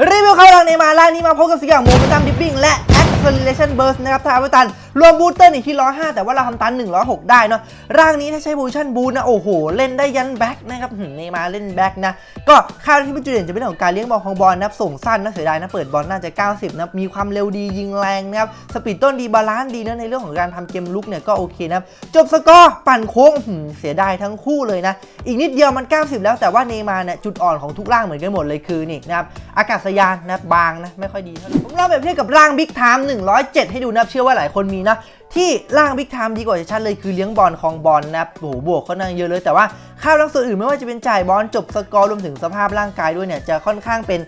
รีวิวเข้าลังในมาล่างนี้มาพบกับสิ่งอย่างโมเมนตัมดิปปิ้งและ acceleration burst นะครับทาวิตันรวมบูสเตอร์นี่ที่ 105 แต่ว่าเราทำตัน 106 ได้เนาะร่างนี้ถ้าใช้โพซิชั่นบูนะ โอ้โห เล่นได้ยันแบ็กนะครับเนมาเล่นแบ็กนะ ก็ค่าวที่เป็นจุดเด่นจะเป็นเรื่องของการเลี้ยงบอลของบอลนะครับส่งสั้นนะเสียดายนะเปิดบอลน่าจะ 90 นะ มีความเร็วดียิงแรงนะครับสปีดต้นดีบาลานซ์ดีนะในเรื่องของการทำเกมลุกเนี่ยก็โอเคนะจบสกอร์ปั่นโค้งเสียดายทั้งคู่เลยนะอีกนิดเดียวมัน 90 แล้วแต่ว่าเนมาเนี่ยจุดอ่อนของทุกร่างเหมือนกันหมดเลยคือนี่นะครับอากาศยานนะบางนะไม่ค่อยดีเท่าไหร่ผมเล่าแบบเทียบกับร่างบิ๊กไทม์107 ให้ดูนะเชื่อว่าหลายคนมีนะที่ร่างบิ๊กไทม์ดีกว่าจะชัดเลยคือเลี้ยงบอลคลองบอลนะโอ้โหบวกเขานั่งเยอะเลย แต่ว่าข้าวลักษณะอื่นไม่ว่าจะเป็นจ่ายบอลจบสกอร์รวมถึงสภาพร่างกายด้วยเนี่ยจะค่อนข้างเป็น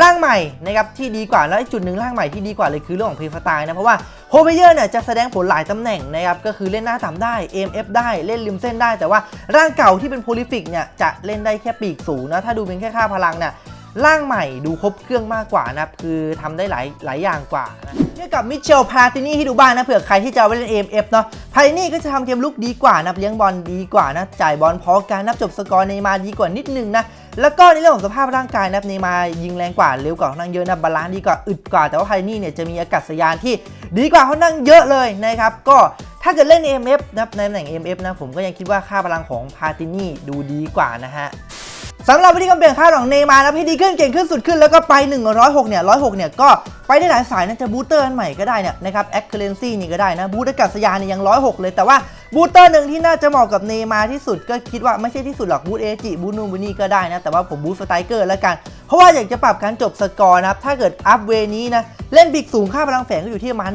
ร่างใหม่นะครับที่ดีกว่าแล้วจุดหนึ่งร่างใหม่ที่ดีกว่าเลยคือเรื่องของเพลย์สไตล์นะเพราะว่าโฮเบเยอร์เนี่ยจะแสดงผลหลายตำแหน่งนะครับก็คือเล่นหน้าต่ำได้ AMF ได้เล่นริมเส้นได้ แต่ว่าร่างเก่าที่เป็นโพลิฟิกเนี่ยจะเล่นได้แค่ปีกสูงนะถ้าดูเป็นแค่ค่าพลังเนี่ยร่างใหม่ดูครบเครื่องมากกว่านะครับคือทำได้หลายหลายอย่างกว่านะ เทียกับมิเชลพาตินี่ให้ดูบ้างนะเผื่อใครที่จะเอาไปเล่น AMF เนาะพาตินี่ก็จะทำเกมลุกดีกว่านะเลี้ยงบอลดีกว่านะจ่ายบอลพอการนับจบสกอร์ในมาดีกว่านิดนึงนะแล้วก็ในเรื่องของสภาพร่างกายนะครับเนมายิงแรงกว่าเร็วกว่าค่อนข้างเยอะนะบาลานซ์ดีกว่าอึดกว่าแต่ว่าพาตินี่เนี่ยจะมีอากาศยานที่ดีกว่าค่อนข้างเยอะเลยนะครับก็ถ้าเกิดเล่น AMF นะในตำแหน่ง AMF นะผมก็ยังคิดว่าค่าพลังของพาตินี่ดูดีกว่านะฮะ สำหรับวิธีการเปลี่ยนค่าของเนมาร์นะพี่ดีขึ้นเก่งขึ้นสุดขึ้นแล้วก็ไป 106 เนี่ย 106 เนี่ย ก็ไปได้หลายสายนะจะบูสเตอร์อันใหม่ก็ได้เนี่ยนะครับแอคเคเรนซี่นี่ก็ได้นะบูสต์อากาศยานเนี่ยยัง 106 เลยแต่ว่าบูสเตอร์หนึ่งที่น่าจะเหมาะกับเนมาร์ที่สุดก็คิดว่าไม่ใช่ที่สุดหรอกบูสเอจิบูสนูบูนี่ก็ได้นะแต่ว่าผมบูสสไตรเกอร์แล้วกัน เพราะว่าอยากจะปรับการจบสกอร์นะครับถ้าเกิดอัพเวนี้นะเล่นบิกสูงค่าพลังแฝงก็อยู่ที่ประมาณ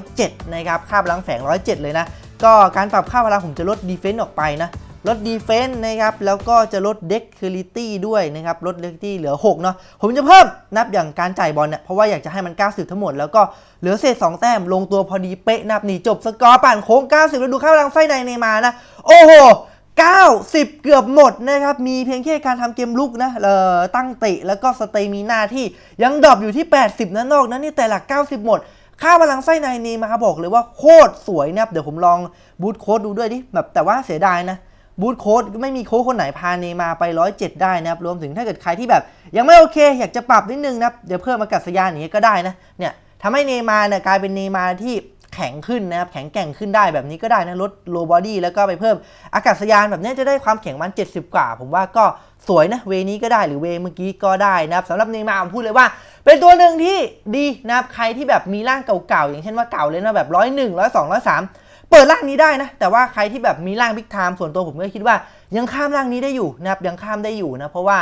107นะครับค่าพลังแฝง107 เลยนะก็การปรับค่าพลังผมจะลดดีเฟนต์ออกไปนะ ลดดีเฟนต์นะครับ แล้วก็จะลดเด็กคิลิตี้ด้วยนะครับ ลดเด็กที่เหลือ 6 เนาะ ผมจะเพิ่มนับอย่างการจ่ายบอลเนี่ย เพราะว่าอยากจะให้มัน 90 ทั้งหมด แล้วก็เหลือเศษ 2 แต้มลงตัวพอดีเป๊ะนับนี่จบสกอร์ปั่นโค้ง 90 แล้วดูค่าพลังไฟในเนมานะ โอ้โห90 เกือบหมดนะครับ มีเพียงแค่การทำเกมลุกนะเอ่อตั้งเตะแล้วก็สเตมีนาที่ยังดรอปอยู่ที่ 80นะนอกนั้นนี่แต่หลัก 90 หมด ค่าพลังไส้ในนย์มาร์บอกเลยว่าโคตรสวยนะครับ เดี๋ยวผมลองบูทโค้ดดูด้วยดิแบบแต่ว่าเสียดายนะ บูทโค้ดไม่มีโค้ดคนไหนพาเนมาร์ไป 107 ได้นะครับ รวมถึงถ้าเกิดใครที่แบบ ยังไม่โอเค อยากจะปรับนิดนึงนะเดี๋ยวเพิ่มอากาศยานอย่างนี้ก็ได้นะเนี่ยทำให้เนมาเนี่ยกลายเป็นเนมาที่แข็งขึ้นนะครับ แข็งแกร่งขึ้นได้แบบนี้ก็ได้นะลดโลบอดี้แล้วก็ไปเพิ่มอากาศยานแบบนี้จะได้ความแข็งมัน 70 กว่า ผมว่าก็สวยนะเวนี้ก็ได้หรือเวเมื่อกี้ก็ได้นะครับสำหรับเนมาผมพูดเลยว่า เป็นตัวหนึ่งที่ดีนะครับใครที่แบบมีร่างเก่าๆอย่างเช่นว่าเก่าเลยนะแบบร้อยหนึ่งร้อยสองร้อยสาม เปิดร่างนี้ได้นะ แต่ว่าใครที่แบบมีร่างบิ๊กไทม์ส่วนตัวผมก็คิดว่ายังข้ามร่างนี้ได้อยู่นะครับยังข้ามได้อยู่นะเพราะว่า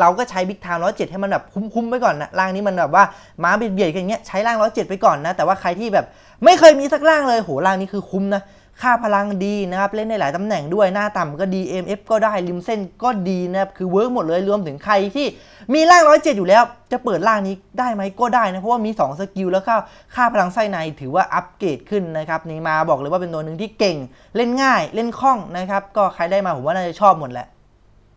เราก็ใช้บิ๊กไทม์ร้อยเจ็ดให้มันแบบคุ้มๆไปก่อนนะร่างนี้มันแบบว่าม้าเบียดๆกันอย่างเงี้ยใช้ร่างร้อยเจ็ดไปก่อนนะแต่ว่าใครที่แบบไม่เคยมีสักร่างเลยโหร่างนี้คือคุ้มนะ ค่าพลังดีนะครับ เล่นได้หลายตำแหน่งด้วยหน้าต่ำก็ดี MF ก็ได้ริมเส้นก็ดีนะครับ คือเวิร์กหมดเลยรวมถึงใครที่มีร่างร้อยเจ็ดอยู่แล้ว จะเปิดร่างนี้ได้ไหมก็ได้นะ เพราะว่ามี 2 สกิลแล้วค่าค่าพลังไส้ในถือว่าอัปเกรดขึ้นนะครับ นี่มาบอกเลยว่าเป็นตัวหนึ่งที่เก่ง เล่นง่ายเล่นคล่องนะครับก็ใครได้มาผมว่าน่าจะชอบหมดแหละ